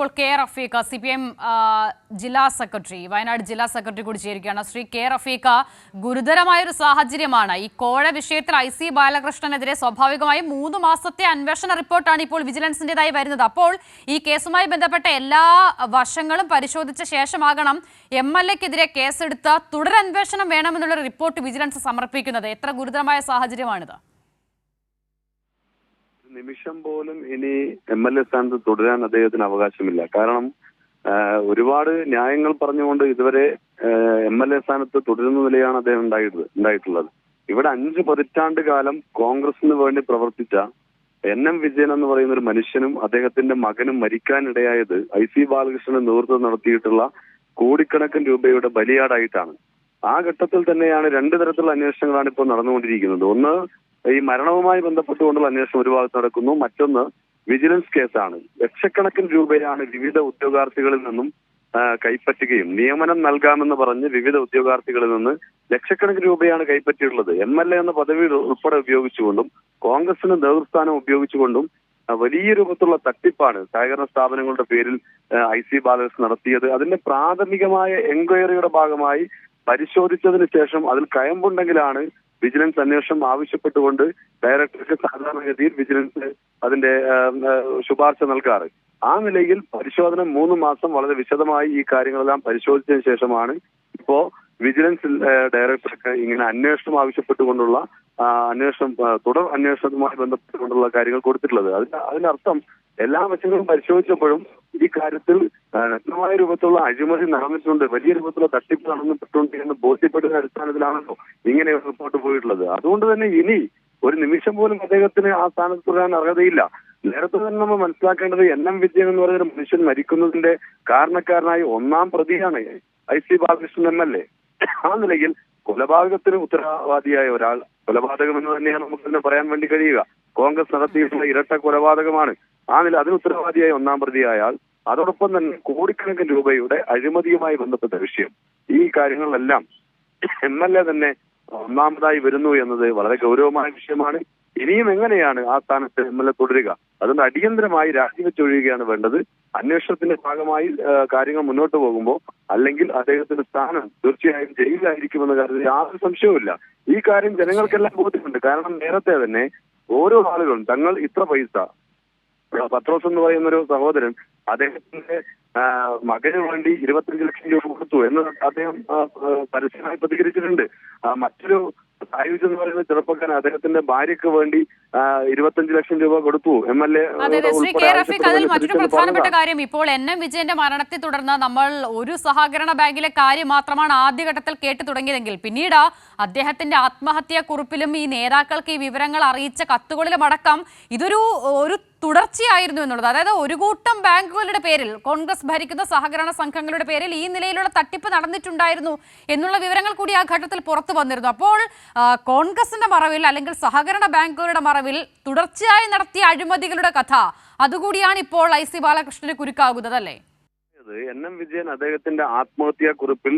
ഇപ്പോൾ K Rafeeq C P M ജില്ലാ secretary Wayanad ജില്ലാ സെക്രട്ടറി കൂടി ചേരുകയാണ്. ശ്രീ കെ റഫീഖ ഗുരുതരമായൊരു സാഹചര്യമാണ്. ഈ കോഴ വിഷയത്തിൽ ഐ സി ബാലകൃഷ്ണനെതിരെ സ്വാഭാവികമായും മൂന്ന് മാസത്തെ അന്വേഷണ റിപ്പോർട്ടാണ് ഇപ്പോൾ വിജിലൻസിന്റെതായി വരുന്നത്. അപ്പോൾ ഈ കേസുമായി ബന്ധപ്പെട്ട എല്ലാ വശങ്ങളും പരിശോധിച്ച ശേഷമാകണം എം എൽ എക്കെതിരെ കേസെടുത്ത് തുടരന്വേഷണം വേണമെന്നുള്ളൊരു റിപ്പോർട്ട് വിജിലൻസ് സമർപ്പിക്കുന്നത്. എത്ര ഗുരുതരമായ സാഹചര്യമാണിത്? നിമിഷം പോലും ഇനി എം എൽ എ സ്ഥാനത്ത് തുടരാൻ അദ്ദേഹത്തിന് അവകാശമില്ല. കാരണം ഒരുപാട് ന്യായങ്ങൾ പറഞ്ഞുകൊണ്ട് ഇതുവരെ എം എൽ എ സ്ഥാനത്ത് തുടരുന്ന നിലയാണ് അദ്ദേഹം ഉണ്ടായിട്ട് ഉണ്ടായിട്ടുള്ളത്. ഇവിടെ അഞ്ച് പതിറ്റാണ്ട് കാലം കോൺഗ്രസിന് വേണ്ടി പ്രവർത്തിച്ച എൻ എം വിജയൻ എന്ന് പറയുന്ന ഒരു മനുഷ്യനും അദ്ദേഹത്തിന്റെ മകനും മരിക്കാനിടയായത് ഐ സി ബാലകൃഷ്ണന്റെ നേതൃത്വം നടത്തിയിട്ടുള്ള കോടിക്കണക്കിന് രൂപയുടെ ബലിയാടായിട്ടാണ്. ആ ഘട്ടത്തിൽ തന്നെയാണ് രണ്ട് തരത്തിലുള്ള അന്വേഷണങ്ങളാണ് ഇപ്പോൾ നടന്നുകൊണ്ടിരിക്കുന്നത്. ഒന്ന് ഈ മരണവുമായി ബന്ധപ്പെട്ടുകൊണ്ടുള്ള അന്വേഷണം ഒരു ഭാഗത്ത് നടക്കുന്നു. മറ്റൊന്ന് വിജിലൻസ് കേസാണ്. ലക്ഷക്കണക്കിന് രൂപയാണ് വിവിധ ഉദ്യോഗാർത്ഥികളിൽ നിന്നും കൈപ്പറ്റുകയും നിയമനം നൽകാമെന്ന് പറഞ്ഞ് വിവിധ ഉദ്യോഗാർത്ഥികളിൽ നിന്ന് ലക്ഷക്കണക്കിന് രൂപയാണ് കൈപ്പറ്റിയിട്ടുള്ളത്. എം എൽ എ എന്ന പദവി ഉൾപ്പെടെ ഉപയോഗിച്ചുകൊണ്ടും കോൺഗ്രസിന് നേതൃസ്ഥാനം ഉപയോഗിച്ചുകൊണ്ടും വലിയ രൂപത്തിലുള്ള തട്ടിപ്പാണ് സഹകരണ സ്ഥാപനങ്ങളുടെ പേരിൽ ഐ സി ബാലൻസ് നടത്തിയത്. അതിന്റെ പ്രാഥമികമായ എൻക്വയറിയുടെ ഭാഗമായി പരിശോധിച്ചതിന് ശേഷം അതിൽ കയമ്പുണ്ടെങ്കിലാണ് വിജിലൻസ് അന്വേഷണം ആവശ്യപ്പെട്ടുകൊണ്ട് ഡയറക്ടർക്ക് സാധാരണഗതിയിൽ വിജിലൻസ് അതിന്റെ ശുപാർശ നൽകാറ്. ആ നിലയിൽ പരിശോധന മൂന്ന് മാസം വളരെ വിശദമായി ഈ കാര്യങ്ങളെല്ലാം പരിശോധിച്ചതിന് ശേഷമാണ് ഇപ്പോ വിജിലൻസ് ഡയറക്ടർക്ക് ഇങ്ങനെ അന്വേഷണം ആവശ്യപ്പെട്ടുകൊണ്ടുള്ള അന്വേഷണം തുടർ അന്വേഷണവുമായി ബന്ധപ്പെട്ടുകൊണ്ടുള്ള കാര്യങ്ങൾ കൊടുത്തിട്ടുള്ളത്. അതിന് അതിനർത്ഥം എല്ലാ വശങ്ങളും പരിശോധിച്ചപ്പോഴും ഈ കാര്യത്തിൽ നഗ്നമായ രൂപത്തിലുള്ള അഴിമതി നടന്നിട്ടുണ്ട്. വലിയ രൂപത്തിലുള്ള തട്ടിപ്പ് നടന്നിട്ടുണ്ട് എന്ന് ബോധ്യപ്പെടുന്ന അടിസ്ഥാനത്തിലാണല്ലോ ഇങ്ങനെ റിപ്പോർട്ട് പോയിട്ടുള്ളത്. അതുകൊണ്ട് തന്നെ ഇനി ഒരു നിമിഷം പോലും അദ്ദേഹത്തിന് ആ സ്ഥാനത്ത് തുടരാൻ അർഹതയില്ല. നേരത്തെ തന്നെ നമ്മൾ മനസ്സിലാക്കേണ്ടത് എൻ എം വിജയൻ എന്ന് പറയുന്ന മനുഷ്യൻ മരിക്കുന്നതിന്റെ കാരണക്കാരനായി ഒന്നാം പ്രതിയാണ് I C Balakrishnan M L A. ആ നിലയിൽ കൊലപാതകത്തിന് ഉത്തരവാദിയായ ഒരാൾ കൊലപാതകം എന്ന് തന്നെയാണ് നമുക്ക് തന്നെ പറയാൻ വേണ്ടി കഴിയുക. കോൺഗ്രസ് നടത്തിയിട്ടുള്ള ഇരട്ട കൊലപാതകമാണ്. ആ നില അതിന് ഉത്തരവാദിയായ ഒന്നാം പ്രതിയായാൽ അതോടൊപ്പം തന്നെ കോടിക്കണക്കിന് രൂപയുടെ അഴിമതിയുമായി ബന്ധപ്പെട്ട വിഷയം. ഈ കാര്യങ്ങളിലെല്ലാം എം എൽ എ തന്നെ ഒന്നാമതായി വരുന്നു എന്നത് വളരെ ഗൗരവമായ വിഷയമാണ്. ഇനിയും എങ്ങനെയാണ് ആ സ്ഥാനത്ത് എം എൽ എ തുടരുക? അതുകൊണ്ട് അടിയന്തരമായി രാജിവെച്ചൊഴിയുകയാണ് വേണ്ടത്. അന്വേഷണത്തിന്റെ ഭാഗമായി കാര്യങ്ങൾ മുന്നോട്ട് പോകുമ്പോൾ അല്ലെങ്കിൽ അദ്ദേഹത്തിന്റെ സ്ഥാനം തീർച്ചയായും ജയിലിലായിരിക്കുമെന്ന കാര്യത്തിൽ യാതൊരു സംശയവുമില്ല. ഈ കാര്യം ജനങ്ങൾക്കെല്ലാം ബോധ്യമുണ്ട്. കാരണം നേരത്തെ തന്നെ ഓരോ ആളുകളും തങ്ങൾ ഇത്ര പൈസ പത്രോസ് എന്ന് പറയുന്ന ഒരു സഹോദരൻ അദ്ദേഹത്തിന്റെ മകന് വേണ്ടി ഇരുപത്തഞ്ച് ലക്ഷം രൂപ കൊടുത്തു എന്ന് അദ്ദേഹം പരസ്യമായി പ്രതികരിച്ചിട്ടുണ്ട്. മറ്റൊരു സായുജ് എന്ന് പറയുന്ന ചെറുപ്പക്കാരൻ അദ്ദേഹത്തിന്റെ ഭാര്യയ്ക്ക് വേണ്ടി ഇരുപത്തഞ്ച് ലക്ഷം രൂപ കൊടുത്തു. എം എൽ എ അതിൽ മറ്റൊരു പ്രധാനപ്പെട്ട കാര്യം. ഇപ്പോൾ എൻ എം വിജയന്റെ മരണത്തെ തുടർന്ന് നമ്മൾ ഒരു സഹകരണ ബാങ്കിലെ കാര്യം മാത്രമാണ് ആദ്യഘട്ടത്തിൽ കേട്ടു തുടങ്ങിയതെങ്കിൽ പിന്നീട് അദ്ദേഹത്തിന്റെ ആത്മഹത്യാ കുറിപ്പിലും ഈ നേതാക്കൾക്ക് ഈ വിവരങ്ങൾ അറിയിച്ച കത്തുകളിലും അടക്കം ഇതൊരു ഒരു തുടർച്ചയായിരുന്നു എന്നുള്ളത്. അതായത് ഒരു കൂട്ടം ബാങ്കുകളുടെ പേരിൽ കോൺഗ്രസ് ഭരിക്കുന്ന സഹകരണ സംഘങ്ങളുടെ പേരിൽ ഈ നിലയിലുള്ള തട്ടിപ്പ് നടന്നിട്ടുണ്ടായിരുന്നു എന്നുള്ള വിവരങ്ങൾ കൂടി ആ ഘട്ടത്തിൽ പുറത്തു വന്നിരുന്നു. അപ്പോൾ കോൺഗ്രസിന്റെ മറവിൽ അല്ലെങ്കിൽ സഹകരണ ബാങ്കുകളുടെ മറവിൽ തുടർച്ചയായി നടത്തിയ അഴിമതികളുടെ കഥ അതുകൂടിയാണ് ഇപ്പോൾ ഐ സി ബാലകൃഷ്ണന് കുരുക്കാകുന്നത് അല്ലേ? എൻ എം വിജയൻ അദ്ദേഹത്തിന്റെ ആത്മഹത്യാ കുറിപ്പിൽ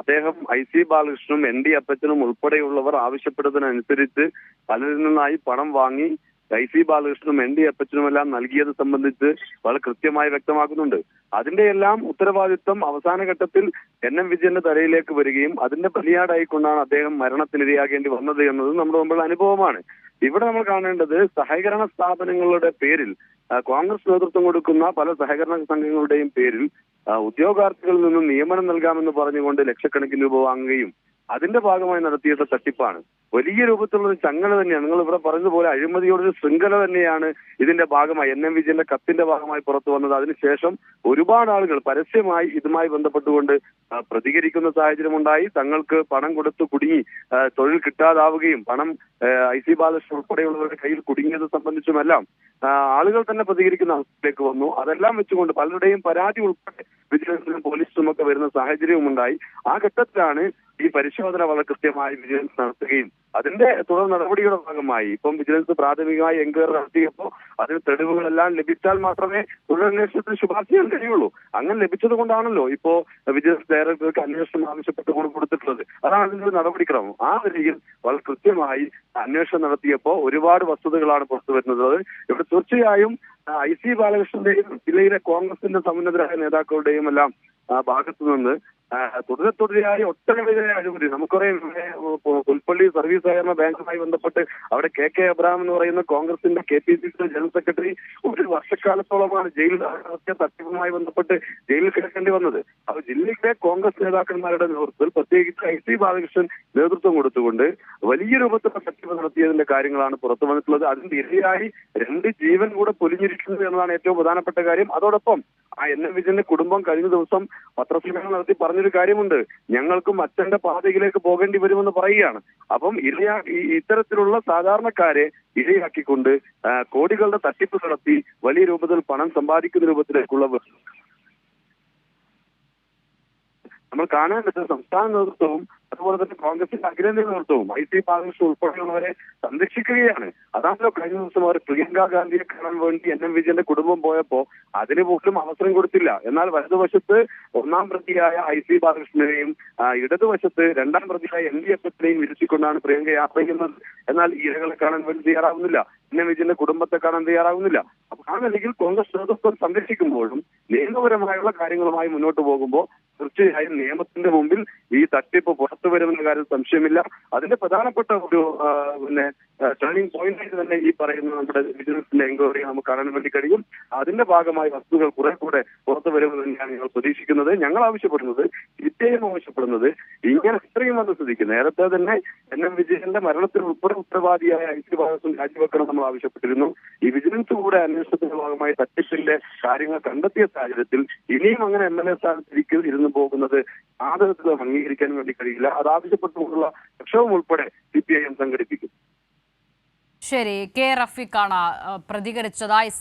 അദ്ദേഹം ഐ സി ബാലകൃഷ്ണനും എൻ ഡി അപ്പച്ചനും ഉൾപ്പെടെയുള്ളവർ ആവശ്യപ്പെട്ടതിനനുസരിച്ച് പലരിൽ നിന്നായി പണം വാങ്ങി ഐ സി ബാലകൃഷ്ണനും എൻ ഡി അപ്പച്ചനുമെല്ലാം നൽകിയത് സംബന്ധിച്ച് വളരെ കൃത്യമായി വ്യക്തമാക്കുന്നുണ്ട്. അതിന്റെ എല്ലാം ഉത്തരവാദിത്വം അവസാന ഘട്ടത്തിൽ എൻ എം വിജയന്റെ തലയിലേക്ക് വരികയും അതിന്റെ ബലിയാടായിക്കൊണ്ടാണ് അദ്ദേഹം മരണത്തിനിരയാകേണ്ടി വന്നത് എന്നത് നമ്മുടെ മുമ്പിൽ അനുഭവമാണ്. ഇവിടെ നമ്മൾ കാണേണ്ടത് സഹകരണ സ്ഥാപനങ്ങളുടെ പേരിൽ കോൺഗ്രസ് നേതൃത്വം കൊടുക്കുന്ന പല സഹകരണ സംഘങ്ങളുടെയും പേരിൽ ഉദ്യോഗാർത്ഥികളിൽ നിന്നും നിയമനം നൽകാമെന്ന് പറഞ്ഞുകൊണ്ട് ലക്ഷക്കണക്കിന് രൂപ വാങ്ങുകയും അതിന്റെ ഭാഗമായി നടത്തിയത് തട്ടിപ്പാണ്. വലിയ രൂപത്തിലുള്ള ഒരു ചങ്ങല തന്നെയാണ്. നിങ്ങൾ ഇവിടെ പറഞ്ഞതുപോലെ അഴിമതിയോടൊരു ശൃംഖല തന്നെയാണ് ഇതിന്റെ ഭാഗമായി എൻ. എം. വിജയന്റെ കത്തിന്റെ ഭാഗമായി പുറത്തു വന്നത്. അതിനുശേഷം ഒരുപാട് ആളുകൾ പരസ്യമായി ഇതുമായി ബന്ധപ്പെട്ടുകൊണ്ട് പ്രതികരിക്കുന്ന സാഹചര്യമുണ്ടായി തങ്ങൾക്ക് പണം കൊടുത്തു കുടുങ്ങി തൊഴിൽ കിട്ടാതാവുകയും പണം ഐ സി ബാലകൃഷ്ണൻ ഉൾപ്പെടെയുള്ളവരുടെ കയ്യിൽ കുടുങ്ങിയത് സംബന്ധിച്ചുമെല്ലാം ആളുകൾ തന്നെ പ്രതികരിക്കുന്ന അവസ്ഥയിലേക്ക് വന്നു. അതെല്ലാം വെച്ചുകൊണ്ട് പലരുടെയും പരാതി ഉൾപ്പെടെ വിജിലൻസിനും പോലീസിനും ഒക്കെ വരുന്ന സാഹചര്യവും ഉണ്ടായി ആ ഘട്ടത്തിലാണ് ഈ പരിശോധന വളരെ കൃത്യമായി വിജിലൻസ് നടത്തുകയും അതിന്റെ തുടർ നടപടിയുടെ ഭാഗമായി ഇപ്പം വിജിലൻസ് പ്രാഥമികമായി എൻക്വയറി നടത്തിയപ്പോൾ അതിന് തെളിവുകളെല്ലാം ലഭിച്ചാൽ മാത്രമേ തുടരന്വേഷണത്തിന് ശുപാർശ ചെയ്യാൻ കഴിയുള്ളൂ. അങ്ങനെ ലഭിച്ചത് കൊണ്ടാണല്ലോ ഇപ്പോ വിജിലൻസ് ഡയറക്ടർക്ക് അന്വേഷണം ആവശ്യപ്പെട്ട് കൊണ്ട് കൊടുത്തിട്ടുള്ളത്. അതാണ് അതിന്റെ നടപടിക്രമം. ആ നിലയിൽ വളരെ കൃത്യമായി അന്വേഷണം നടത്തിയപ്പോൾ ഒരുപാട് വസ്തുതകളാണ് പുറത്തു വരുന്നത്. ഇവിടെ തീർച്ചയായും ഐ സി ബാലകൃഷ്ണന്റെയും ജില്ലയിലെ കോൺഗ്രസിന്റെ സമുന്നതരായ നേതാക്കളുടെയും എല്ലാം ഭാഗത്തു നിന്ന് തുടരെ തുടരെയായി ഒട്ടനവധി അഴിമതി. നമുക്കറിയാം പുൽപ്പള്ളി സർവീസ് സഹകരണ ബാങ്കുമായി ബന്ധപ്പെട്ട് അവിടെ കെ കെ അബ്രഹാം എന്ന് പറയുന്ന കോൺഗ്രസിന്റെ K P C C general secretary ഒരു വർഷക്കാലത്തോളമാണ് ജയിലിൽ തട്ടിപ്പുമായി ബന്ധപ്പെട്ട് ജയിലിൽ കിടക്കേണ്ടി വന്നത്. അപ്പോൾ ജില്ലയിലെ കോൺഗ്രസ് നേതാക്കന്മാരുടെ നേതൃത്വത്തിൽ പ്രത്യേകിച്ച് ഐ സി ബാലകൃഷ്ണൻ നേതൃത്വം കൊടുത്തുകൊണ്ട് വലിയ രൂപത്തിലുള്ള തട്ടിപ്പ് നടത്തിയതിന്റെ കാര്യങ്ങളാണ് പുറത്തു വന്നിട്ടുള്ളത്. അതിന്റെ ഇരയായി രണ്ട് ജീവൻ കൂടെ പൊലിഞ്ഞിരിക്കുന്നത് എന്നതാണ് ഏറ്റവും പ്രധാനപ്പെട്ട കാര്യം. അതോടൊപ്പം ആ എൻ എം വിജയന്റെ കുടുംബം കഴിഞ്ഞ ദിവസം പത്രസമ്മേളനം നടത്തി പറഞ്ഞൊരു കാര്യമുണ്ട്. ഞങ്ങൾക്കും അച്ഛന്റെ പാതയിലേക്ക് പോകേണ്ടി വരുമെന്ന് പറയുകയാണ്. അപ്പം ഇരയാ ഇത്തരത്തിലുള്ള സാധാരണക്കാരെ ഇരയാക്കിക്കൊണ്ട് കോടികളുടെ തട്ടിപ്പ് നടത്തി വലിയ രൂപത്തിൽ പണം സമ്പാദിക്കുന്ന രൂപത്തിലേക്കുള്ള നമ്മൾ കാണേണ്ടത് സംസ്ഥാന നേതൃത്വവും അതുപോലെ തന്നെ കോൺഗ്രസിന്റെ അഖിലേന്ത്യാ നേതൃത്വവും ഐ ടി ബാലകൃഷ്ണൻ ഉൾപ്പെടെയുള്ളവരെ സംരക്ഷിക്കുകയാണ്. അതാണല്ലോ കഴിഞ്ഞ ദിവസം അവർ പ്രിയങ്ക ഗാന്ധിയെ കാണാൻ വേണ്ടി എൻ എം വിജയന്റെ കുടുംബം പോയപ്പോ അതിന് പോലും അവസരം കൊടുത്തില്ല. എന്നാൽ വലതുവശത്ത് ഒന്നാം പ്രതിയായ ഐ സി ബാലകൃഷ്ണനെയും ഇടതുവശത്ത് രണ്ടാം പ്രതിയായ എൻ ഡി എഫ് എസിനെയും ഇരുത്തിക്കൊണ്ടാണ് പ്രിയങ്ക യാത്ര ചെയ്യുന്നത്. എന്നാൽ ഇരകളെ കാണാൻ വേണ്ടി തയ്യാറാവുന്നില്ല. എൻ എം വിജയന്റെ കുടുംബത്തെ കാണാൻ തയ്യാറാവുന്നില്ല. അപ്പൊ ആ കോൺഗ്രസ് നേതൃത്വം സംരക്ഷിക്കുമ്പോഴും നിയമപരമായുള്ള കാര്യങ്ങളുമായി മുന്നോട്ട് പോകുമ്പോൾ തീർച്ചയായും നിയമത്തിന്റെ മുമ്പിൽ ഈ തട്ടിപ്പ് പുറത്തു വരുമെന്ന കാര്യം സംശയമില്ല. അതിന്റെ പ്രധാനപ്പെട്ട ഒരു പിന്നെ ടേണിംഗ് പോയിന്റ് ആയിട്ട് തന്നെ ഈ പറയുന്ന നമ്മുടെ വിജിലൻസിന്റെ എൻക്വയറി നമുക്ക് കാണാൻ വേണ്ടി കഴിയും. അതിന്റെ ഭാഗമായി വസ്തുക്കൾ കുറെ കൂടെ പുറത്തു വരുമെന്ന് തന്നെയാണ് ഞങ്ങൾ പ്രതീക്ഷിക്കുന്നത്. ഞങ്ങൾ ആവശ്യപ്പെടുന്നത് സിപിഐഎം ആവശ്യപ്പെടുന്നത് ഇങ്ങനെ ഇത്രയും വന്ന് സ്ഥിതിക്ക് നേരത്തെ തന്നെ എൻ എം വിജയന്റെ മരണത്തിൽ ഉൾപ്പെടെ ഉത്തരവാദിയായ ഐ സി ഭാഗത്തും രാജിവെക്കണം നമ്മൾ ആവശ്യപ്പെട്ടിരുന്നു. ഈ വിജിലൻസ് കൂടെ അന്വേഷണത്തിന്റെ ഭാഗമായി തട്ടിപ്പിന്റെ കാര്യങ്ങൾ കണ്ടെത്തിയ സാഹചര്യത്തിൽ ഇനിയും അങ്ങനെ എം എൽ എ സ്ഥാനത്തിരിക്കും ഇരുന്നു പോകുന്നത് ആദരത്തിൽ അംഗീകരിക്കാൻ വേണ്ടി കഴിയില്ല. അത് ആവശ്യപ്പെട്ടുകൊണ്ടുള്ള പ്രക്ഷോഭം ഉൾപ്പെടെ സി പി ഐ എം സംഘടിപ്പിക്കും. ശരി കെ റഫീഖാണ് പ്രതികരിച്ചതായി